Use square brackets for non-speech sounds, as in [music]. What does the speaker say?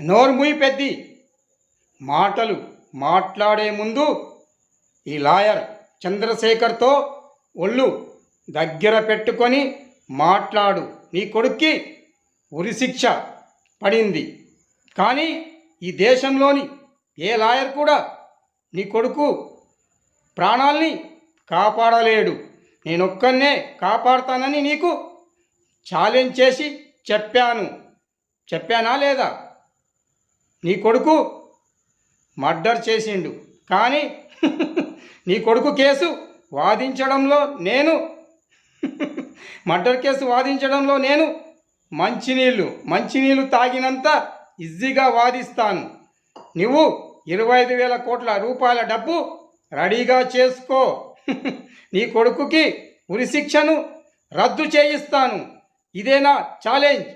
నోర్ముయి పెద్ది. మాటలు మాట్లాడే ముందు ఈ లాయర్ చంద్రశేఖర్తో ఒళ్ళు దగ్గర పెట్టుకొని మాట్లాడు. నీ కొడుక్కి ఉరిశిక్ష పడింది. కానీ ఈ దేశంలోని ఏ లాయర్ కూడా నీ కొడుకు ప్రాణాల్ని కాపాడలేడు. నేనొక్కనే కాపాడతానని నీకు ఛాలెంజ్ చేసి చెప్పాను. చెప్పానా లేదా? నీ కొడుకు మర్డర్ చేసిండు. కానీ [laughs] నీ కొడుకు కేసు వాదించడంలో నేను [laughs] మర్డర్ కేసు వాదించడంలో నేను మంచినీళ్ళు మంచినీళ్ళు తాగినంత ఈజీగా వాదిస్తాను. నువ్వు ఇరవై ఐదు వేల కోట్ల రూపాయల డబ్బు రెడీగా చేసుకో. [laughs] నీ కొడుకుకి ఉరిశిక్షను రద్దు చేయిస్తాను. ఇదే నా ఛాలెంజ్.